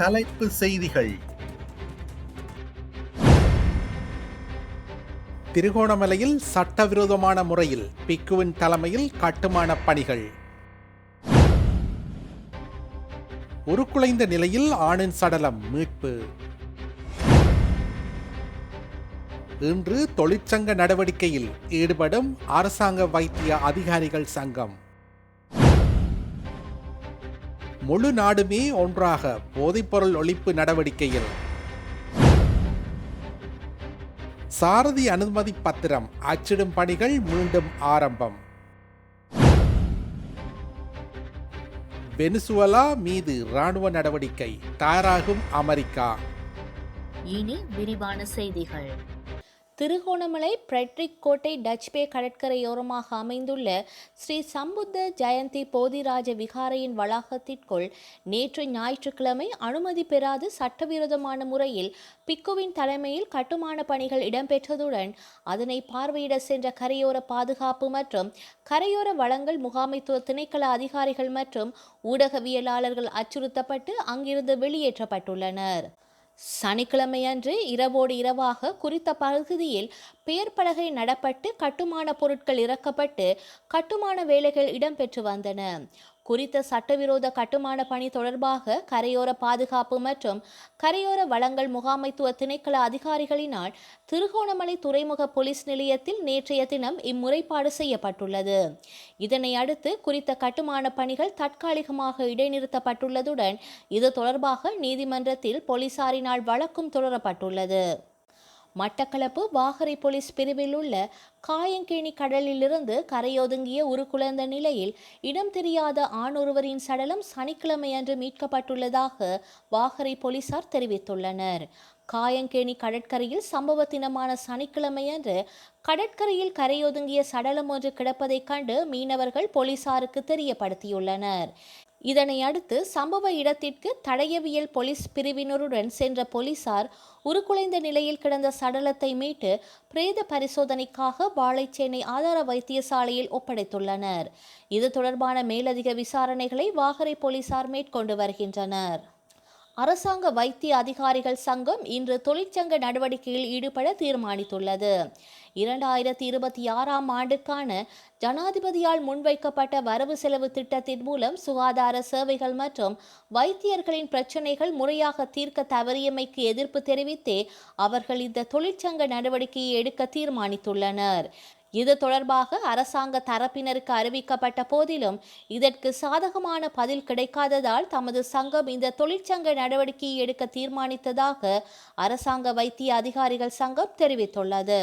தலைப்பு செய்திகள். திருகோணமலையில் சட்டவிரோதமான முறையில் பிக்குவின் தலைமையில் கட்டுமான பணிகள். உருக்குலைந்த நிலையில் ஆணின் சடலம் மீட்பு. இன்று தொழிற்சங்க நடவடிக்கையில் ஈடுபடும் அரசாங்க வைத்திய அதிகாரிகள் சங்கம். முழு நாடுமே ஒன்றாக போதைப்பொருள் ஒழிப்பு நடவடிக்கையில். சாரதி அனுமதி பத்திரம் அச்சிடும் பணிகள் மீண்டும் ஆரம்பம். வெனிசுவலா மீது ராணுவ நடவடிக்கை தயாராகும் அமெரிக்கா. இனி விரிவான செய்திகள். திருகோணமலை பிரெட்ரிக் கோட்டை டச் பே கடற்கரையோரமாக அமைந்துள்ள ஸ்ரீ சம்புத்த ஜெயந்தி போதிராஜ விகாரையின் வளாகத்திற்குள் நேற்று ஞாயிற்றுக்கிழமை அனுமதி பெறாது சட்டவிரோதமான முறையில் பிக்குவின் தலைமையில் கட்டுமான பணிகள் இடம்பெற்றதுடன் அதனை பார்வையிட சென்ற கரையோர பாதுகாப்பு மற்றும் கரையோர வளங்கள் முகாமைத்துவ திணைக்கள அதிகாரிகள் மற்றும் ஊடகவியலாளர்கள் அச்சுறுத்தப்பட்டு அங்கிருந்து வெளியேற்றப்பட்டுள்ளனர். சனிக்கிழமையன்று இரவோடு இரவாக குறித்த பகுதியில் பெயர் பலகை நடப்பட்டு கட்டுமான பொருட்கள் இறக்கப்பட்டு கட்டுமான வேலைகள் இடம்பெற்று வந்தன. குறித்த சட்டவிரோத கட்டுமான பணி தொடர்பாக கரையோர பாதுகாப்பு மற்றும் கரையோர வளங்கள் முகாமைத்துவ திணைக்கள அதிகாரிகளினால் திருகோணமலை துறைமுக போலீஸ் நிலையத்தில் நேற்றைய தினம் இம்முறைப்பாடு செய்யப்பட்டுள்ளது. இதனை அடுத்து குறித்த கட்டுமான பணிகள் தற்காலிகமாக இடைநிறுத்தப்பட்டுள்ளதுடன் இது தொடர்பாக நீதிமன்றத்தில் போலீசாரினால் வழக்கும் தொடரப்பட்டுள்ளது. மட்டக்களப்பு வாகரை போலீஸ் பிரிவில் உள்ள காயங்கேணி கடலிலிருந்து கரையொதுங்கிய உருக்குலைந்த நிலையில் இடம் தெரியாத ஆணொருவரின் சடலம் சனிக்கிழமை அன்று மீட்கப்பட்டுள்ளதாக வாகரை போலீசார் தெரிவித்துள்ளனர். காயங்கேணி கடற்கரையில் சம்பவ தினமான சனிக்கிழமையன்று கடற்கரையில் கரையொதுங்கிய சடலம் ஒன்று கிடப்பதைக் கண்டு மீனவர்கள் போலீசாருக்கு தெரியப்படுத்தியுள்ளனர். இதனை அடுத்து சம்பவ இடத்திற்கு தடயவியல் போலீஸ் பிரிவினருடன் சென்ற போலீசார் உருக்குலைந்த நிலையில் கிடந்த சடலத்தை மீட்டு பிரேத பரிசோதனைக்காக வாழைச்சேனை ஆதார வைத்தியசாலையில் ஒப்படைத்துள்ளனர். இது தொடர்பான மேலதிக விசாரணைகளை வாகரை போலீசார் மேற்கொண்டு வருகின்றனர். அரசாங்க வைத்திய அதிகாரிகள் சங்கம் இன்று தொழிற்சங்க நடவடிக்கையில் ஈடுபட தீர்மானித்துள்ளது. இரண்டாயிரத்தி இருபத்தி ஆறாம் ஆண்டுக்கான ஜனாதிபதியால் முன்வைக்கப்பட்ட வரவு செலவு திட்டத்தின் மூலம் சுகாதார சேவைகள் மற்றும் வைத்தியர்களின் பிரச்சினைகள் முறையாக தீர்க்க தவறியமைக்கு எதிர்ப்பு தெரிவித்தே அவர்கள் இந்த தொழிற்சங்க நடவடிக்கையை எடுக்க தீர்மானித்துள்ளனர். இது தொடர்பாக அரசாங்க தரப்பினருக்கு அறிவிக்கப்பட்ட போதிலும் இதற்கு சாதகமான பதில் கிடைக்காததால் தமது சங்கம் இந்த தொழிற்சங்க நடவடிக்கையை எடுக்க தீர்மானித்ததாக அரசாங்க வைத்திய அதிகாரிகள் சங்கம் தெரிவித்துள்ளது.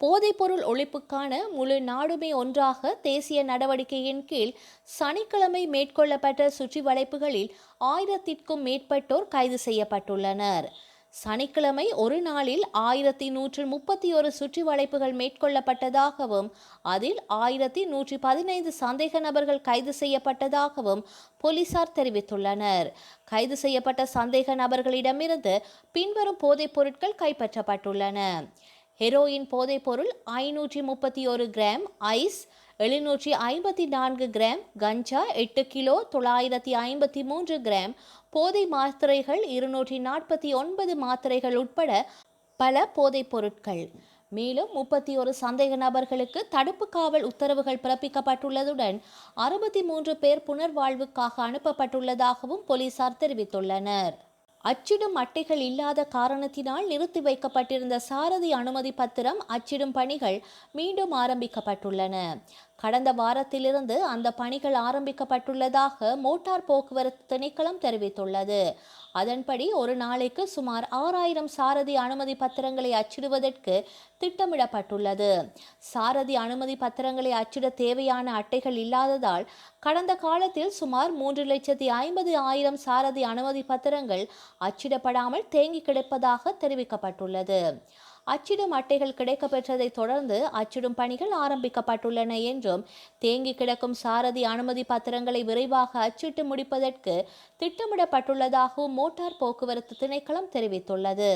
போதைப்பொருள் ஒழிப்புக்கான முழு நாடுமே ஒன்றாக தேசிய நடவடிக்கையின் கீழ் சனிக்கிழமை மேற்கொள்ளப்பட்ட சுற்றி வளைப்புகளில் ஆயிரத்திற்கும் மேற்பட்டோர் கைது செய்யப்பட்டுள்ளனர். சனிக்கிழமை ஒரு நாளில் ஆயிரத்தி நூற்று முப்பத்தி ஒரு சுற்றி வளைப்புகள் மேற்கொள்ளப்பட்டதாகவும் அதில் ஆயிரத்தி நூற்றி பதினைந்து சந்தேக நபர்கள் கைது செய்யப்பட்டதாகவும் போலீசார் தெரிவித்துள்ளனர். கைது செய்யப்பட்ட சந்தேக நபர்களிடமிருந்து பின்வரும் போதைப் பொருட்கள் கைப்பற்றப்பட்டுள்ளன. ஹெரோயின் போதைப்பொருள் ஐநூற்றி முப்பத்தி ஒரு கிராம் ஐஸ் எழுநூற்றி ஐம்பத்தி நான்கு கிராம் கஞ்சா எட்டு கிலோ தொள்ளாயிரத்தி ஐம்பத்தி மூன்று கிராம் போதை மாத்திரைகள் இருநூற்றி நாற்பத்தி ஒன்பது மாத்திரைகள் உட்பட பல போதைப் பொருட்கள். மேலும் முப்பத்தி ஒரு சந்தேக நபர்களுக்கு தடுப்பு காவல் உத்தரவுகள் பிறப்பிக்கப்பட்டுள்ளதுடன் அறுபத்தி மூன்று பேர் புனர்வாழ்வுக்காக அனுப்பப்பட்டுள்ளதாகவும் போலீசார் தெரிவித்துள்ளனர். அச்சிடும் அட்டைகள் இல்லாத காரணத்தினால் நிறுத்தி வைக்கப்பட்டிருந்த சாரதி அனுமதி பத்திரம் அச்சிடும் பணிகள் மீண்டும் ஆரம்பிக்கப்பட்டுள்ளன. கடந்த வாரத்திலிருந்து அந்த பணிகள் ஆரம்பிக்கப்பட்டுள்ளதாக மோட்டார் போக்குவரத்து திணைக்களம் தெரிவித்துள்ளது. அதன்படி ஒரு நாளைக்கு சுமார் ஆறாயிரம் சாரதி அனுமதி பத்திரங்களை அச்சிடுவதற்கு திட்டமிடப்பட்டுள்ளது. சாரதி அனுமதி பத்திரங்களை அச்சிட தேவையான அட்டைகள் இல்லாததால் கடந்த காலத்தில் சுமார் மூன்று லட்சத்தி ஐம்பது ஆயிரம் சாரதி அனுமதி பத்திரங்கள் அச்சிடப்படாமல் தேங்கி கிடப்பதாக தெரிவிக்கப்பட்டுள்ளது. அச்சிடும் அட்டைகள் கிடைக்கப்பெற்றதை தொடர்ந்து அச்சிடும் பணிகள் ஆரம்பிக்கப்பட்டுள்ளன என்றும் தேங்கி கிடக்கும் சாரதி அனுமதி பத்திரங்களை விரைவாக அச்சிட்டு முடிப்பதற்கு திட்டமிடப்பட்டுள்ளதாகவும் மோட்டார் போக்குவரத்து திணைக்களம் தெரிவித்துள்ளது.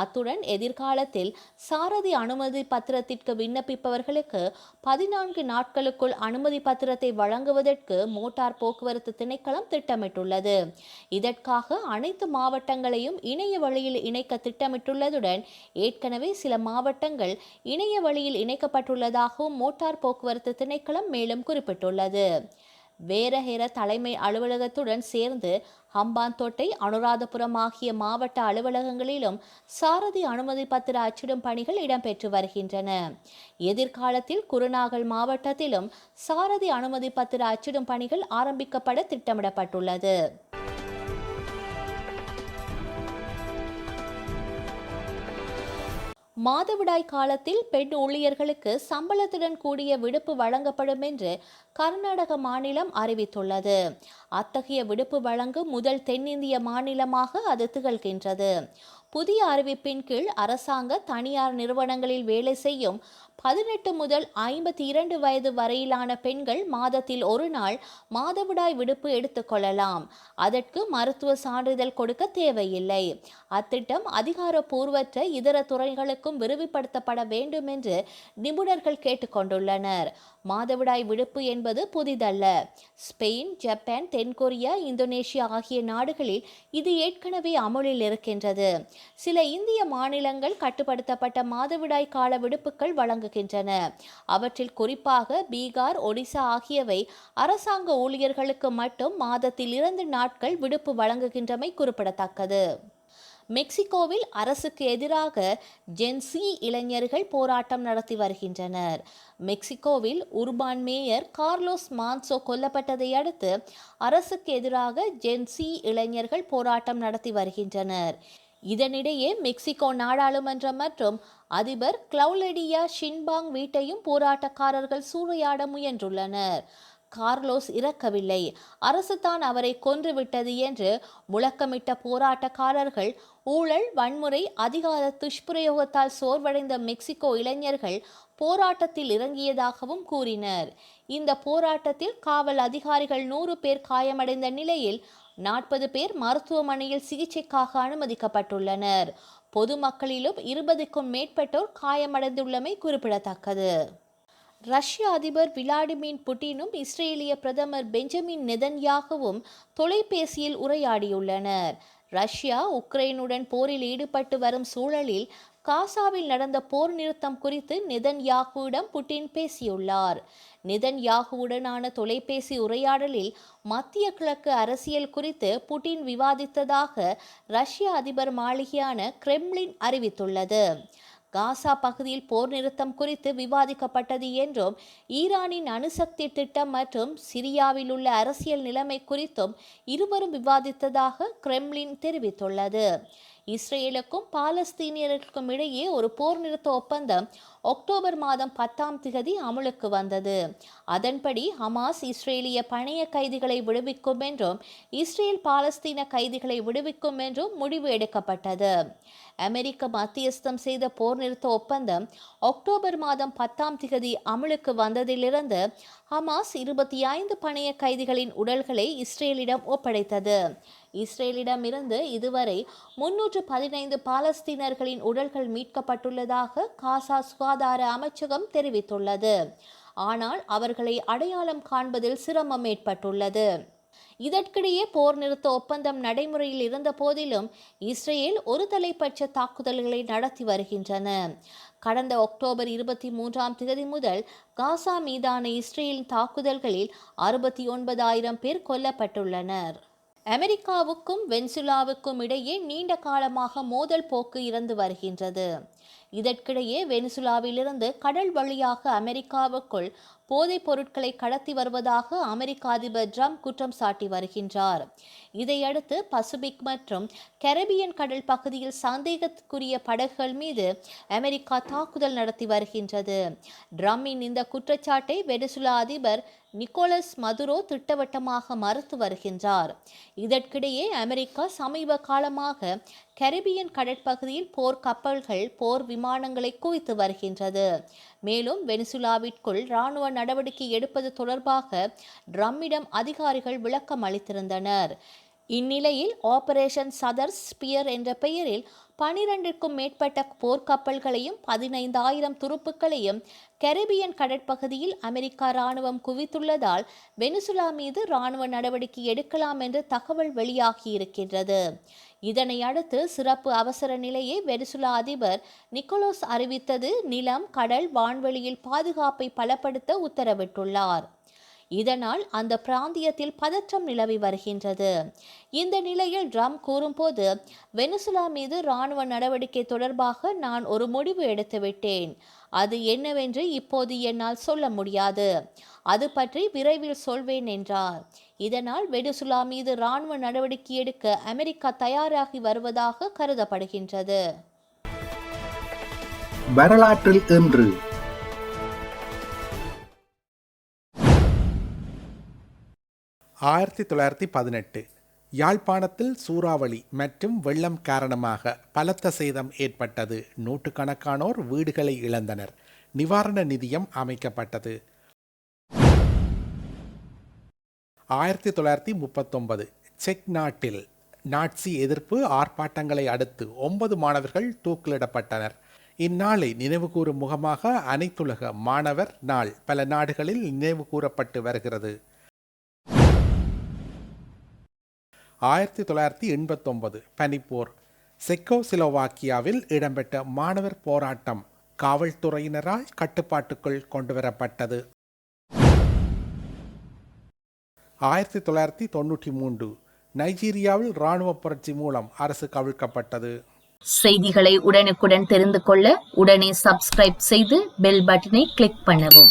அத்துடன் எதிர்காலத்தில் சாரதி அனுமதி பத்திரத்திற்கு விண்ணப்பிப்பவர்களுக்கு பதினான்கு நாட்களுக்குள் அனுமதி பத்திரத்தை வழங்குவதற்கு மோட்டார் போக்குவரத்து திணைக்களம் திட்டமிட்டுள்ளது. இதற்காக அனைத்து மாவட்டங்களையும் இணைய வழியில் இணைக்க திட்டமிட்டுள்ளதுடன் ஏற்கனவே சில மாவட்டங்கள் இணைய வழியில் இணைக்கப்பட்டுள்ளதாகவும் மோட்டார் போக்குவரத்து திணைக்களம் மேலும் குறிப்பிட்டுள்ளது. வேரஹெர தலைமை அலுவலகத்துடன் சேர்ந்து ஹம்பாந்தோட்டை அனுராதபுரம் ஆகிய மாவட்ட அலுவலகங்களிலும் சாரதி அனுமதி பத்திர அச்சிடும் பணிகள் இடம்பெற்று வருகின்றன. எதிர்காலத்தில் குருநாகல் மாவட்டத்திலும் சாரதி அனுமதி பத்திர அச்சிடும் பணிகள் ஆரம்பிக்கப்பட திட்டமிடப்பட்டுள்ளது. மாதவிடாய் காலத்தில் பெண் ஊழியர்களுக்கு சம்பளத்துடன் கூடிய விடுப்பு வழங்கப்படும் என்று கர்நாடக மாநிலம் அறிவித்துள்ளது. அத்தகைய விடுப்பு வழங்கும் முதல் தென்னிந்திய மாநிலமாக அது திகழ்கின்றது. புதிய அறிவிப்பின் கீழ் அரசாங்க தனியார் நிறுவனங்களில் வேலை செய்யும் பதினெட்டு முதல் ஐம்பத்தி இரண்டு வயது வரையிலான பெண்கள் மாதத்தில் ஒரு நாள் மாதவிடாய் விடுப்பு எடுத்துக்கொள்ளலாம் அதற்கு மருத்துவ சான்றிதழ் கொடுக்க தேவையில்லை. அத்திட்டம் அதிகாரப்பூர்வற்ற இதர துறைகளுக்கும் விரிவுபடுத்தப்பட வேண்டும் என்று நிபுணர்கள் கேட்டுக்கொண்டுள்ளனர். மாதவிடாய் விடுப்பு என்பது புதிதல்ல. ஸ்பெயின் ஜப்பான் தென்கொரியா இந்தோனேஷியா ஆகிய நாடுகளில் இது ஏற்கனவே அமுலில் இருக்கின்றது. சில இந்திய மாநிலங்கள் கட்டுப்படுத்தப்பட்ட மாதவிடாய் கால விடுப்புகள் வழங்குகின்றன. அவற்றில் குறிப்பாக பீகார் ஒடிசா ஆகியவை அரசாங்க ஊழியர்களுக்கு மட்டும் மாதத்தில் இரண்டு நாட்கள் விடுப்பு வழங்குகின்றமை குறிப்பிடத்தக்கது. மெக்சிகோவில் அரசுக்கு எதிராக ஜென்சி இளைஞர்கள் போராட்டம் நடத்தி வருகின்றனர். மெக்சிகோவில் உர்பான் மேயர் கார்லோஸ் மான்சோ கொல்லப்பட்டதை அடுத்து அரசுக்கு எதிராக ஜென்சி இளைஞர்கள் போராட்டம் நடத்தி வருகின்றனர். இதனிடையே மெக்சிகோ நாடாளுமன்றம் மற்றும் அதிபர் கிளவுலெடியா ஷின்பாங் வீட்டையும் போராட்டக்காரர்கள் சூறையாட முயன்றுள்ளனர். கார்லோஸ் இறக்கவில்லை. அரசு தான் அவரை கொன்றுவிட்டது என்று முழக்கமிட்ட போராட்டக்காரர்கள் ஊழல் வன்முறை அதிகார துஷ்பிரயோகத்தால் சோர்வடைந்த மெக்சிகோ இளைஞர்கள் போராட்டத்தில் இறங்கியதாகவும் கூறினர். இந்த போராட்டத்தில் காவல் அதிகாரிகள் நூறு பேர் காயமடைந்த நிலையில் நாற்பது பேர் மருத்துவமனையில் சிகிச்சைக்காக அனுமதிக்கப்பட்டுள்ளனர். பொதுமக்களிலும் இருபதுக்கும் மேற்பட்டோர் காயமடைந்துள்ளமை குறிப்பிடத்தக்கது. ரஷ்ய அதிபர் விளாடிமிர் புட்டினும் இஸ்ரேலிய பிரதமர் பெஞ்சமின் நெதன்யாகவும் தொலைபேசியில் உரையாடியுள்ளனர். ரஷ்யா உக்ரைனுடன் போரில் ஈடுபட்டு வரும் சூழலில் காசாவில் நடந்த போர் நிறுத்தம் குறித்து நெதன்யாகுவிடம் புட்டின் பேசியுள்ளார். நெதன்யாகுவுடனான தொலைபேசி உரையாடலில் மத்திய கிழக்கு அரசியல் குறித்து புட்டின் விவாதித்ததாக ரஷ்ய அதிபர் மாளிகையான கிரெம்ளின் அறிவித்துள்ளது. காசா பகுதியில் போர் நிறுத்தம் குறித்து விவாதிக்கப்பட்டது என்றும் ஈரானின் அணுசக்தி திட்டம் மற்றும் சிரியாவில் உள்ள அரசியல் நிலைமை குறித்தும் இருவரும் விவாதித்ததாக கிரெம்ளின் தெரிவித்துள்ளது. இஸ்ரேலுக்கும் பாலஸ்தீனியர்களுக்கும் இடையே ஒரு போர் நிறுத்த ஒப்பந்தம் அக்டோபர் மாதம் பத்தாம் திகதி அமலுக்கு வந்தது. அதன்படி ஹமாஸ் இஸ்ரேலிய பணைய கைதிகளை விடுவிக்கும் என்றும் இஸ்ரேல் பாலஸ்தீன கைதிகளை விடுவிக்கும் என்றும் முடிவு எடுக்கப்பட்டது. அமெரிக்க மத்தியஸ்தம் செய்த போர் நிறுத்த ஒப்பந்தம் அக்டோபர் மாதம் பத்தாம் திகதி அமலுக்கு வந்ததிலிருந்து ஹமாஸ் இருபத்தி ஐந்து பணைய கைதிகளின் உடல்களை இஸ்ரேலிடம் ஒப்படைத்தது. இஸ்ரேலிடமிருந்து இதுவரை முன்னூற்று பதினைந்து பாலஸ்தீனர்களின் உடல்கள் மீட்கப்பட்டுள்ளதாக காசா சுகாதார அமைச்சகம் தெரிவித்துள்ளது. ஆனால் அவர்களை அடையாளம் காண்பதில் சிரமம் ஏற்பட்டுள்ளது. இதற்கிடையே போர் நிறுத்த ஒப்பந்தம் நடைமுறையில் இருந்த போதிலும் இஸ்ரேல் ஒரு தலைப்பட்ச தாக்குதல்களை நடத்தி வருகின்றன. கடந்த அக்டோபர் இருபத்தி மூன்றாம் தேதி முதல் காசா மீதான இஸ்ரேலின் தாக்குதல்களில் அறுபத்தி ஒன்பதாயிரம் பேர் கொல்லப்பட்டுள்ளனர். அமெரிக்காவுக்கும் வென்சுலாவுக்கும் இடையே நீண்ட காலமாக மோதல் போக்கு இருந்து வருகின்றது. இதற்கிடையே வெனிசுலாவிலிருந்து கடல் வழியாக அமெரிக்காவுக்குள் போதைப் பொருட்களை கடத்தி வருவதாக அமெரிக்க அதிபர் ட்ரம்ப் குற்றம் சாட்டி வருகின்றார். இதையடுத்து பசிபிக் மற்றும் கரபியன் கடல் பகுதியில் சந்தேகத்துக்குரிய படகுகள் மீது அமெரிக்கா தாக்குதல் நடத்தி வருகின்றது. ட்ரம்மின் இந்த குற்றச்சாட்டை வெனிசுலா அதிபர் நிக்கோலஸ் மதுரோ திட்டவட்டமாக மறுத்து வருகின்றார். இதற்கிடையே அமெரிக்கா சமீப காலமாக கரிபியன் கடற்பகுதியில் போர் கப்பல்கள் போர் விமானங்களை குவித்து வருகின்றது. மேலும் வெனிசுலாவிற்குள் இராணுவ நடவடிக்கை எடுப்பது தொடர்பாக ட்ரம்மிடம் அதிகாரிகள் விளக்கம் அளித்திருந்தனர். இந்நிலையில் ஆபரேஷன் சதர் ஸ்பியர் என்ற பெயரில் பனிரெண்டிற்கும் மேற்பட்ட போர்க்கப்பல்களையும் பதினைந்தாயிரம் துருப்புக்களையும் கரிபியன் கடற்பகுதியில் அமெரிக்கா ராணுவம் குவித்துள்ளதால் வெனிசுலா மீது ராணுவ நடவடிக்கை எடுக்கலாம் என்று தகவல் வெளியாகியிருக்கின்றது. இதனை அடுத்து சிறப்பு அவசர நிலையை வெனிசுலா அதிபர் நிக்கோலோஸ் அறிவித்தது நிலம் கடல் வான்வெளியில் பாதுகாப்பை பலப்படுத்த உத்தரவிட்டுள்ளார். இதனால் அந்த பிராந்தியத்தில் பதற்றம் நிலவி வருகின்றது. இந்த நிலையில் ட்ரம் கூறும்போது வெனிசுலா மீது இராணுவ நடவடிக்கை தொடர்பாக நான் ஒரு முடிவு எடுத்துவிட்டேன். அது என்னவென்று இப்போது என்னால் சொல்ல முடியாது. அது பற்றி விரைவில் சொல்வேன் என்றார். இதனால் வெனிசுலா மீது இராணுவ நடவடிக்கை எடுக்க அமெரிக்கா தயாராகி வருவதாக கருதப்படுகின்றது. வரலாற்றில் இன்று. ஆயிரத்தி தொள்ளாயிரத்தி பதினெட்டு. யாழ்ப்பாணத்தில் சூறாவளி மற்றும் வெள்ளம் காரணமாக பலத்த சேதம் ஏற்பட்டது. நூற்றுக்கணக்கானோர் வீடுகளை இழந்தனர். நிவாரண நிதியம் அமைக்கப்பட்டது. ஆயிரத்தி தொள்ளாயிரத்தி முப்பத்தொன்பது செக் நாட்டில் நாட்சி எதிர்ப்பு ஆர்ப்பாட்டங்களை அடுத்து ஒன்பது மாணவர்கள் தூக்கிலிடப்பட்டனர். இந்நாளை நினைவுகூரும் முகமாக அனைத்துலக மாணவர் நாள் பல நாடுகளில் நினைவு கூறப்பட்டு வருகிறது. ஆயிரத்தி தொள்ளாயிரத்தி எண்பத்தொன்பது பனிப்போர் செக்கோசிலோவாக்கியாவில் இடம்பெற்ற மாணவர் போராட்டம் காவல்துறையினரால் கட்டுப்பாட்டுக்குள் கொண்டுவரப்பட்டது. ஆயிரத்தி தொள்ளாயிரத்தி தொண்ணூற்றி மூன்று நைஜீரியாவில் இராணுவ புரட்சி மூலம் அரசு கவிழ்க்கப்பட்டது. செய்திகளை உடனுக்குடன் தெரிந்து கொள்ள உடனே சப்ஸ்கிரைப் செய்து பெல் பட்டனை கிளிக் பண்ணவும்.